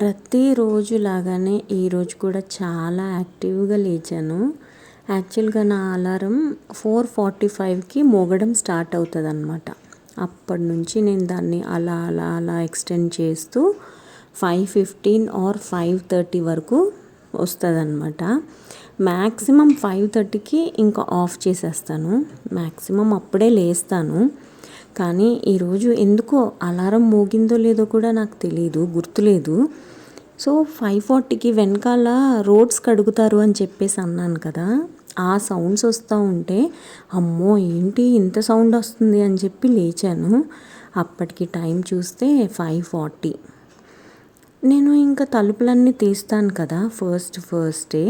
ప్రతిరోజు లాగానే ఈరోజు కూడా చాలా యాక్టివ్గా లేచాను. యాక్చువల్గా నా అలారం ఫోర్ ఫార్టీ ఫైవ్కి మోగడం స్టార్ట్ అవుతుంది అనమాట అప్పటి నుంచి నేను దాన్ని అలా అలా అలా ఎక్స్టెండ్ చేస్తూ five fifteen or five thirty వరకు వస్తుంది అనమాట మ్యాక్సిమం ఫైవ్ థర్టీకి ఇంకా ఆఫ్ చేసేస్తాను. మ్యాక్సిమం అప్పుడే లేస్తాను. కానీ ఈరోజు ఎందుకో అలారం మోగిందో లేదో కూడా నాకు తెలియదు గుర్తులేదు. సో ఫైవ్ ఫార్టీకి వెనకాల రోడ్స్ కడుగుతారు అని చెప్పేసి అన్నాను కదా ఆ సౌండ్స్ వస్తూ ఉంటే అమ్మో ఏంటి ఇంత సౌండ్ వస్తుంది అని చెప్పి లేచాను. అప్పటికి టైం చూస్తే ఫైవ్ ఫార్టీ నేను ఇంకా తలుపులన్నీ తీస్తాను కదా ఫస్ట్ ఫస్టే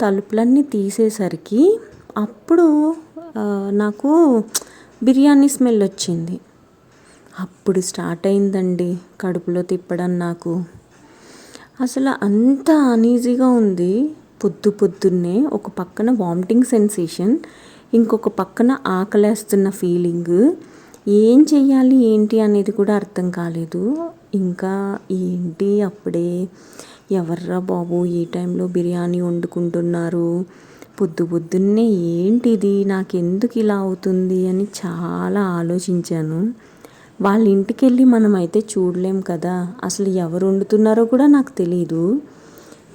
తలుపులన్నీ తీసేసరికి అప్పుడు నాకు బిర్యానీ స్మెల్ వచ్చింది. అప్పుడు స్టార్ట్ అయిందండి కడుపులో తిప్పడం నాకు. అసలు అంత అనీజీగా ఉంది. పొద్దు పొద్దున్నే ఒక పక్కన వామిటింగ్ సెన్సేషన్ ఇంకొక పక్కన ఆకలేస్తున్న ఫీలింగ్ ఏం చెయ్యాలి ఏంటి అనేది కూడా అర్థం కాలేదు. ఇంకా ఏంటి అప్పుడే? ఎవర్రా బాబు ఈ టైంలో బిర్యానీ వండుకుంటున్నారు? పొద్దు పొద్దున్నే ఏంటిది? నాకెందుకు ఇలా అవుతుంది అని చాలా ఆలోచించాను. వాళ్ళ ఇంటికి వెళ్ళి మనం అయితే చూడలేం కదా. అసలు ఎవరు వండుతున్నారో కూడా నాకు తెలియదు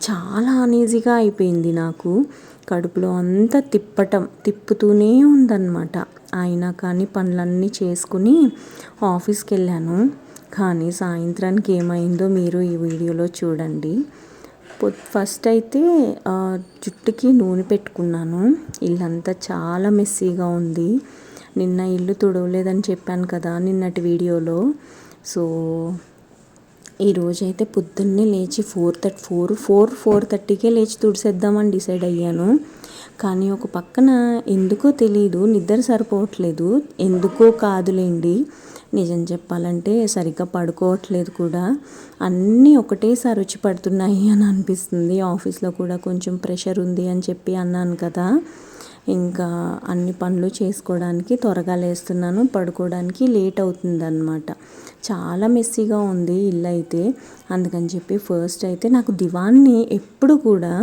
చాలా అనేజీగా అయిపోయింది నాకు. కడుపులో అంతా తిప్పటం తిప్పుతూనే ఉందన్నమాట. అయినా కానీ పనులన్నీ చేసుకుని ఆఫీస్కి వెళ్ళాను కానీ సాయంత్రానికి ఏమైందో మీరు ఈ వీడియోలో చూడండి. ఫస్ట్ అయితే జుట్టుకి నూనె పెట్టుకున్నాను. ఇల్లంతా చాలా మెస్సీగా ఉంది. నిన్న ఇల్లు తుడవలేదని చెప్పాను కదా నిన్నటి వీడియోలో. సో ఈరోజైతే పొద్దున్నే లేచి four thirty four four four థర్టీకే లేచి తుడిసేద్దామని డిసైడ్ అయ్యాను. కానీ ఒక పక్కన ఎందుకో తెలియదు నిద్ర సరిపోవట్లేదు. ఎందుకో కాదులేండి. నిజం చెప్పాలంటే సరిగ్గా పడుకోవట్లేదు కూడా. అన్నీ ఒకటేసారి వచ్చి పడుతున్నాయి అని అనిపిస్తుంది. ఆఫీస్లో కూడా కొంచెం ప్రెషర్ ఉంది అని చెప్పి అన్నాను కదా. ఇంకా అన్ని పనులు చేసుకోవడానికి త్వరగా లేస్తున్నాను పడుకోవడానికి లేట్ అవుతుందన్నమాట. చాలా మెస్సీగా ఉంది ఇల్లు అయితే అందుకని చెప్పి ఫస్ట్ అయితే నాకు దివాన్ని ఎప్పుడు కూడా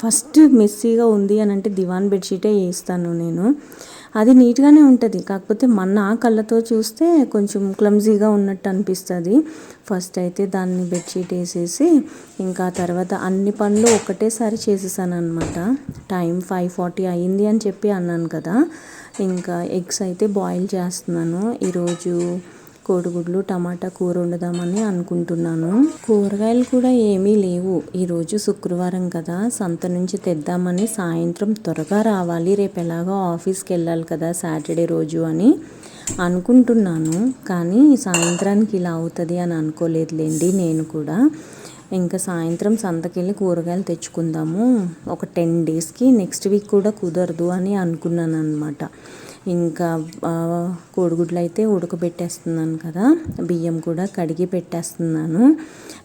ఫస్ట్ మెస్సీగా ఉంది అని అంటే దివాన్ బెడ్షీటే వేస్తాను నేను. అది నీట్గానే ఉంటుంది. కాకపోతే మన కళ్ళతో చూస్తే కొంచెం క్లమ్జీగా ఉన్నట్టు అనిపిస్తుంది. ఫస్ట్ అయితే దాన్ని బెడ్షీట్ వేసేసి ఇంకా తర్వాత అన్ని పనులు ఒకటేసారి చేసేసాను అనమాట టైం ఫైవ్ ఫార్టీ అయ్యింది అని చెప్పి అన్నాను కదా. ఇంకా ఎగ్స్ అయితే బాయిల్ చేస్తున్నాను. ఈరోజు కోడిగుడ్లు టమాటా కూర వండుదామని అనుకుంటున్నాను. కూరగాయలు కూడా ఏమీ లేవు. ఈరోజు శుక్రవారం కదా. సంత నుంచి తెద్దామని సాయంత్రం త్వరగా రావాలి. రేపు ఎలాగో ఆఫీస్కి వెళ్ళాలి కదా సాటర్డే రోజు అని అనుకుంటున్నాను. కానీ సాయంత్రానికి ఇలా అవుతుంది అని అనుకోలేదులేండి నేను కూడా. ఇంకా సాయంత్రం సంతకెళ్ళి కూరగాయలు తెచ్చుకుందాము. ఒక టెన్ డేస్కి నెక్స్ట్ వీక్ కూడా కుదరదు అని అనుకున్నాను అనమాట ఇంకా కోడిగుడ్లు అయితే ఉడకబెట్టేస్తున్నాను కదా బియ్యం కూడా కడిగి పెట్టేస్తున్నాను.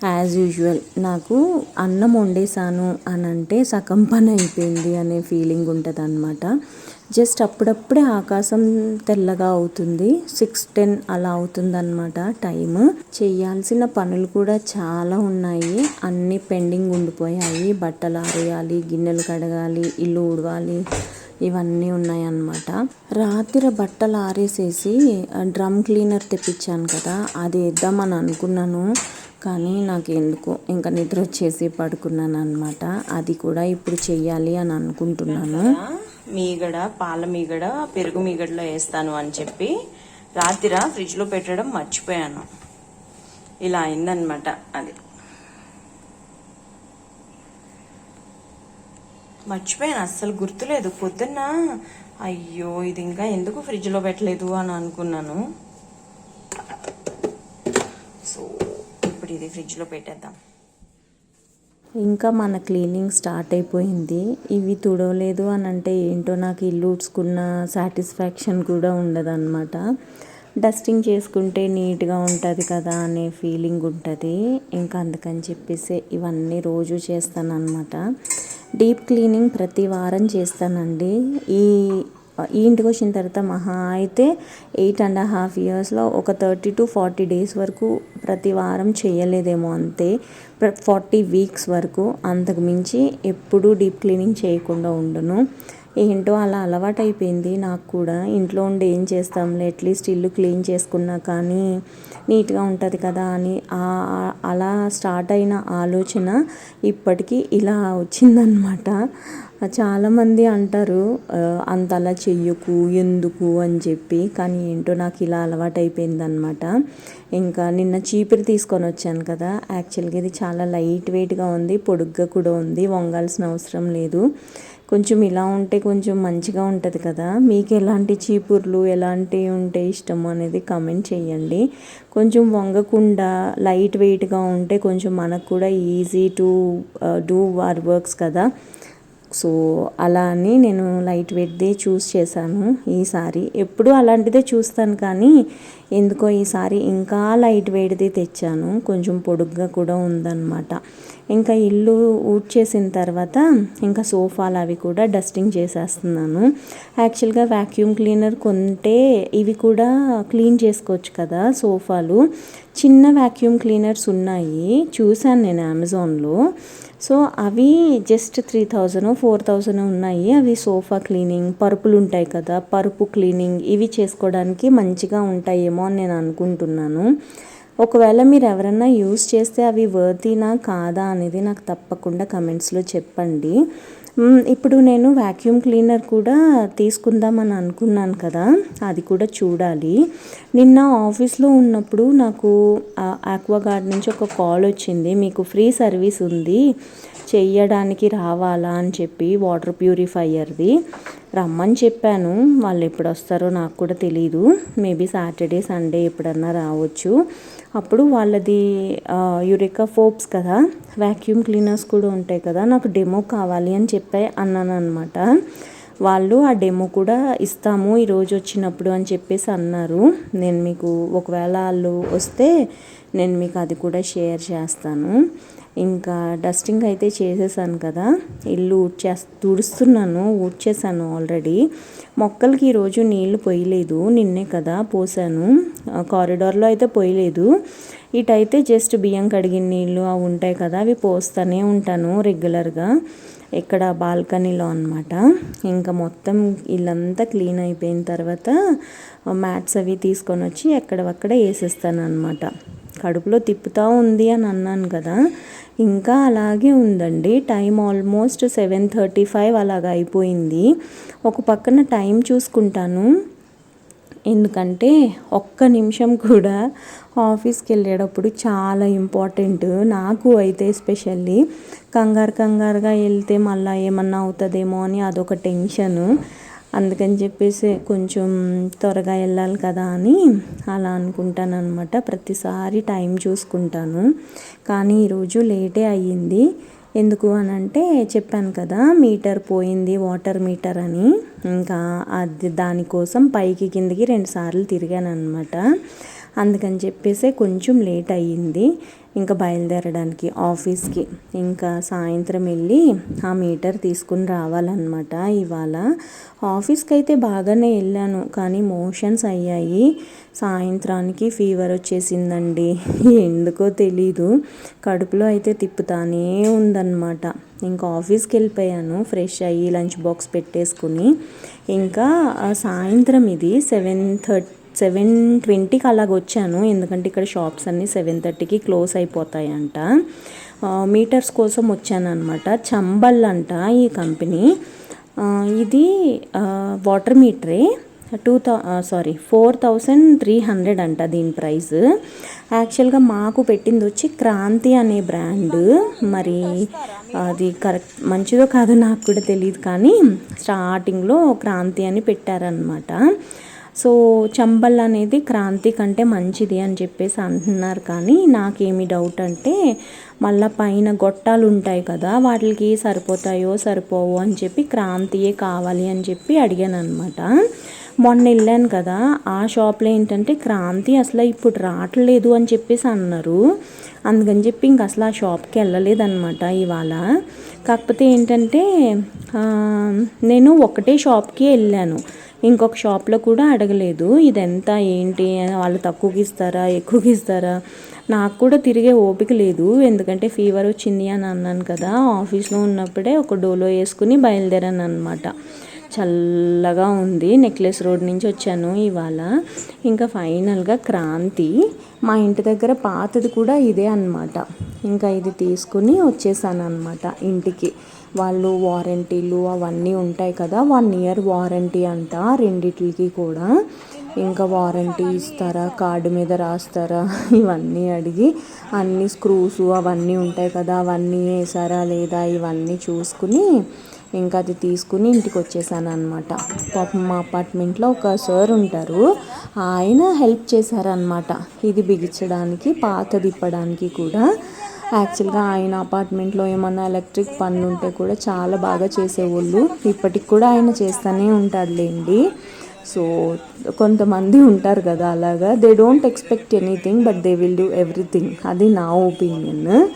యాజ్ యూజువల్ నాకు అన్నం వండేసాను అని అంటే సగం పని అయిపోయింది అనే ఫీలింగ్ ఉంటుంది అనమాట జస్ట్ అప్పుడప్పుడే ఆకాశం తెల్లగా అవుతుంది. సిక్స్ టెన్ అలా అవుతుంది అనమాట టైం చేయాల్సిన పనులు కూడా చాలా ఉన్నాయి. అన్నీ పెండింగ్ ఉండిపోయాయి. బట్టలు ఆరేయాలి గిన్నెలు కడగాలి ఇల్లు ఊడవాలి ఇవన్నీ ఉన్నాయన్నమాట. రాత్రి బట్టలు ఆరేసేసి డ్రమ్ క్లీనర్ తెప్పించాను కదా అది వేద్దామని అనుకున్నాను. కానీ నాకు ఎందుకు ఇంకా నిద్ర వచ్చేసి పడుకున్నాను అనమాట అది కూడా ఇప్పుడు చెయ్యాలి అని అనుకుంటున్నాను. మీగడ పాల మీగడ పెరుగు మీగడలో వేస్తాను అని చెప్పి రాత్రి ఫ్రిడ్జ్లో పెట్టడం మర్చిపోయాను. ఇలా అయిందనమాట అది. మర్చిపోయాను అస్సలు గుర్తులేదు. పొద్దున్న అయ్యో ఇది ఇంకా ఎందుకు ఫ్రిడ్జ్లో పెట్టలేదు అని అనుకున్నాను. సో ఇప్పుడు ఇది ఫ్రిడ్జ్లో పెట్టేద్దాం. ఇంకా మన క్లీనింగ్ స్టార్ట్ అయిపోయింది. ఇవి తుడవలేదు అని అంటే ఏంటో నాకు ఇల్లు ఉడ్చుకున్న సాటిస్ఫాక్షన్ కూడా ఉండదన్నమాట. డస్టింగ్ చేసుకుంటే నీట్గా ఉంటుంది కదా అనే ఫీలింగ్ ఉంటుంది. ఇంకా అందుకని చెప్పేసి ఇవన్నీ రోజు చేస్తాను అనమాట డీప్ క్లీనింగ్ ప్రతి వారం చేస్తానండి. ఈ ఈ ఇంటికి వచ్చిన తర్వాత మహా అయితే ఎయిట్ అండ్ హాఫ్ ఇయర్స్లో ఒక థర్టీ టు ఫార్టీ డేస్ వరకు ప్రతి వారం చేయలేదేమో అంతే. ఫార్టీ వీక్స్ వరకు అంతకు మించి ఎప్పుడూ డీప్ క్లీనింగ్ చేయకుండా ఉండును. ఏంటో అలా అలవాటు అయిపోయింది నాకు కూడా. ఇంట్లో ఉండి ఏం చేస్తాంలే అట్లీస్ట్ ఇల్లు క్లీన్ చేసుకున్నా కానీ నీట్గా ఉంటుంది కదా అని అలా స్టార్ట్ అయిన ఆలోచన ఇప్పటికీ ఇలా వచ్చిందనమాట చాలామంది అంటారు అంత అలా చెయ్యకు ఎందుకు? అని చెప్పి కానీ ఏంటో నాకు ఇలా అలవాటు అయిపోయిందనమాట ఇంకా నిన్న చీపిరి తీసుకొని వచ్చాను కదా యాక్చువల్గా ఇది చాలా లైట్ వెయిట్గా ఉంది పొడుగ్గా కూడా ఉంది వంగాల్సిన అవసరం లేదు. కొంచెం ఇలా ఉంటే కొంచెం మంచిగా ఉంటుంది కదా. మీకు ఎలాంటి చీపుర్లు ఎలాంటివి ఉంటే ఇష్టం అనేది కమెంట్ చేయండి. కొంచెం వంగకుండా లైట్ వెయిట్గా ఉంటే కొంచెం మనకు కూడా easy to do or works కదా. సో అలా అని నేను లైట్ వెయిట్దే చూస్ చేశాను ఈసారి ఎప్పుడు అలాంటిదే చూస్తాను కానీ ఎందుకో ఈసారి ఇంకా లైట్ వెయిట్ది తెచ్చాను. కొంచెం పొడుగ్గా కూడా ఉందన్నమాట. ఇంకా ఇల్లు ఊడ్ చేసిన తర్వాత ఇంకా సోఫాలు అవి కూడా డస్టింగ్ చేసేస్తున్నాను. యాక్చువల్గా వ్యాక్యూమ్ క్లీనర్ కొంటే ఇవి కూడా క్లీన్ చేసుకోవచ్చు కదా సోఫాలు. చిన్న వ్యాక్యూమ్ క్లీనర్స్ ఉన్నాయి. చూశాను నేను అమెజాన్లో. సో అవి just three thousand four thousand ఉన్నాయి. అవి సోఫా క్లీనింగ్ పరుపులు ఉంటాయి కదా పరుపు క్లీనింగ్ ఇవి చేసుకోవడానికి మంచిగా ఉంటాయేమో అని నేను అనుకుంటున్నాను. ఒకవేళ మీరు ఎవరన్నా యూస్ చేస్తే అవి వర్తీనా కాదా అనేది నాకు తప్పకుండా కమెంట్స్లో చెప్పండి. ఇప్పుడు నేను వ్యాక్యూమ్ క్లీనర్ కూడా తీసుకుందామని అనుకున్నాను కదా అది కూడా చూడాలి. నిన్న ఆఫీస్లో ఉన్నప్పుడు నాకు ఆక్వాగార్డ్ నుంచి ఒక కాల్ వచ్చింది మీకు ఫ్రీ సర్వీస్ ఉంది చెయ్యడానికి రావాలా అని చెప్పి వాటర్ ప్యూరిఫైయర్ది రమ్మని చెప్పాను. వాళ్ళు ఎప్పుడు వస్తారో నాకు కూడా తెలియదు మేబీ సాటర్డే సండే ఎప్పుడన్నా రావచ్చు. అప్పుడు వాళ్ళది యురేకా ఫోప్స్ కదా? వ్యాక్యూమ్ క్లీనర్స్ కూడా ఉంటాయి కదా? నాకు డెమో కావాలి అని చెప్పి అన్నాను అనమాట వాళ్ళు ఆ డెమో కూడా ఇస్తాము ఈరోజు వచ్చినప్పుడు అని చెప్పేసి అన్నారు. నేను మీకు ఒకవేళ వాళ్ళు వస్తే నేను మీకు అది కూడా షేర్ చేస్తాను. ఇంకా డస్టింగ్ అయితే చేసేసాను కదా. ఇల్లు ఊడ్చే తుడుస్తున్నాను ఊడ్చేసాను ఆల్రెడీ. మొక్కలకి ఈరోజు నీళ్ళు పోయలేదు నిన్నే కదా పోసాను. కారిడార్లో అయితే పోయలేదు. ఇటైతే జస్ట్ బియ్యం కడిగిన నీళ్ళు అవి ఉంటాయి కదా అవి పోస్తూనే ఉంటాను రెగ్యులర్గా. ఇక్కడ బాల్కనీలో అనమాట ఇంకా మొత్తం ఇల్లంతా క్లీన్ అయిపోయిన తర్వాత మ్యాట్స్ అవి తీసుకొని వచ్చి ఎక్కడవక్కడ వేసేస్తాను అనమాట కడుపులో తిప్పుతూ ఉంది అని అన్నాను కదా. ఇంకా అలాగే ఉందండి. Time almost seven thirty five అలాగ అయిపోయింది. ఒక పక్కన టైం చూసుకుంటాను. ఎందుకంటే ఒక్క నిమిషం కూడా ఆఫీస్కి వెళ్ళేటప్పుడు చాలా ఇంపార్టెంట్ నాకు అయితే ఎస్పెషల్లీ. కంగారు కంగారుగా వెళ్తే మళ్ళీ ఏమన్నా అవుతుందేమో అని అదొక టెన్షను. అందుకని చెప్పేసి కొంచెం త్వరగా వెళ్ళాలి కదా అని అలా అనుకుంటాను అనమాట ప్రతిసారి టైం చూసుకుంటాను. కానీ ఈరోజు లేటే అయ్యింది. ఎందుకు అని అంటే చెప్పాను కదా మీటర్ పోయింది వాటర్ మీటర్ అని. ఇంకా అది దానికోసం పైకి కిందకి రెండు సార్లు తిరిగాను అనమాట అందుకని చెప్పేసి కొంచెం లేట్ అయ్యింది. ఇంకా బయలుదేరడానికి ఆఫీస్కి. ఇంకా సాయంత్రం వెళ్ళి ఆ మీటర్ తీసుకుని రావాలన్నమాట ఇవాళ. ఆఫీస్కి అయితే బాగానే వెళ్ళాను కానీ మోషన్స్ అయ్యాయి. సాయంత్రానికి ఫీవర్ వచ్చేసిందండి. ఎందుకో తెలీదు. కడుపులో అయితే తిప్పుతానే ఉందన్నమాట. ఇంకా ఆఫీస్కి వెళ్ళిపోయాను ఫ్రెష్ అయ్యి లంచ్ బాక్స్ పెట్టేసుకుని. ఇంకా సాయంత్రం ఇది సెవెన్ థర్టీ సెవెన్ ట్వంటీకి అలాగ వచ్చాను. ఎందుకంటే ఇక్కడ షాప్స్ అన్నీ సెవెన్ థర్టీకి క్లోజ్ అయిపోతాయంట. మీటర్స్ కోసం వచ్చాను అనమాట చంబల్ అంట ఈ కంపెనీ. ఇది water మీటరే. Two thou sorry four thousand three hundred అంట దీని ప్రైస్ యాక్చువల్గా మాకు పెట్టింది వచ్చి క్రాంతి అనే బ్రాండ్. మరి అది కరెక్ట్ మంచిదో కాదో నాకు కూడా తెలియదు కానీ స్టార్టింగ్లో క్రాంతి అని పెట్టారనమాట సో చంబల్ అనేది క్రాంతి కంటే మంచిది అని చెప్పేసి అంటున్నారు. కానీ నాకేమి డౌట్ అంటే మళ్ళా పైన గొట్టాలు ఉంటాయి కదా వాటికి సరిపోతాయో సరిపోవో అని చెప్పి క్రాంతియే కావాలి అని చెప్పి అడిగాను అనమాట మొన్న వెళ్ళాను కదా ఆ షాప్లో ఏంటంటే క్రాంతి అసలు ఇప్పుడు రావట్లేదు అని చెప్పేసి అన్నారు. అందుకని చెప్పి ఇంక అసలు ఆ షాప్కి వెళ్ళలేదన్నమాట ఇవాళ. కాకపోతే ఏంటంటే నేను ఒకటే షాప్కి వెళ్ళాను. ఇంకొక షాప్లో కూడా అడగలేదు. ఇది ఎంత ఏంటి? వాళ్ళు తక్కువకి ఇస్తారా? ఎక్కువకి ఇస్తారా? నాకు కూడా తిరిగే ఓపిక లేదు. ఎందుకంటే ఫీవర్ వచ్చింది అని అన్నాను కదా ఆఫీస్లో ఉన్నప్పుడే ఒక డోలో వేసుకుని బయలుదేరాను అనమాట చల్లగా ఉంది. నెక్లెస్ రోడ్ నుంచి వచ్చాను ఇవాళ. ఇంకా ఫైనల్గా క్రాంతి మా ఇంటి దగ్గర పాతది కూడా ఇదే అన్నమాట. ఇంకా ఇది తీసుకుని వచ్చేసాను అనమాట ఇంటికి. వాళ్ళు వారంటీలు అవన్నీ ఉంటాయి కదా వన్ ఇయర్ వారంటీ అంట రెండిట్లకి కూడా. ఇంకా వారంటీ ఇస్తారా కార్డు మీద రాస్తారా ఇవన్నీ అడిగి అన్ని స్క్రూస్ అవన్నీ ఉంటాయి కదా అవన్నీ వేసారా లేదా ఇవన్నీ చూసుకుని ఇంకా అది తీసుకుని ఇంటికి వచ్చేసాను అనమాట పాపం మా అపార్ట్మెంట్లో ఒక సార్ ఉంటారు ఆయన హెల్ప్ చేశారనమాట ఇది బిగించడానికి పాత తిప్పడానికి కూడా. యాక్చువల్గా ఆయన అపార్ట్మెంట్లో ఏమన్నా ఎలక్ట్రిక్ పనులు ఉంటే కూడా చాలా బాగా చేసేవాళ్ళు. ఇప్పటికి కూడా ఆయన చేస్తూనే ఉంటారులేండి సో కొంతమంది ఉంటారు కదా అలాగా. They don't expect anything but they will do everything అది నా ఒపీనియన్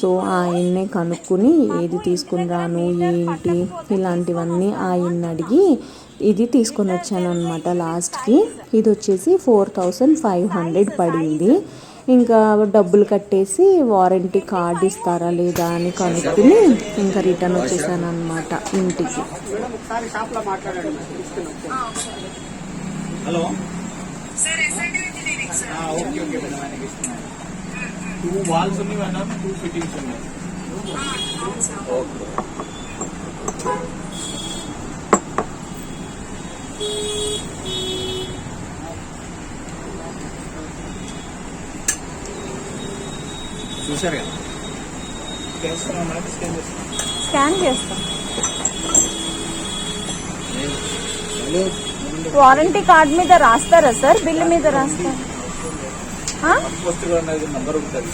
సో ఆయన్నే కనుక్కుని ఏది తీసుకుని రాను ఏంటి ఇలాంటివన్నీ ఆయన్ని అడిగి ఇది తీసుకొని వచ్చాను అనమాట లాస్ట్కి. ఇది వచ్చేసి ఫోర్ థౌజండ్ ఫైవ్ హండ్రెడ్ పడింది. ఇంకా డబ్బులు కట్టేసి వారంటీ కార్డు ఇస్తారా లేదా అని కనుక్కుని ఇంకా రిటర్న్ వచ్చేసాను అనమాట ఇంటికి. హలో. ఆ, ఓకే ఓకే మేడం ఆయనకి ఇస్తున్నాను. టూ వాల్స్ ఉన్నాయి మేడం టూ ఫిట్టింగ్స్ ఉన్నాయి. ఓకే. చూశారు కదా? స్కాన్ చేస్తాం. వారంటీ కార్డ్ మీద రాస్తారా సార్? బిల్లు మీద రాస్తారా? పోస్ట్ నంబర్ ఉంటుంది.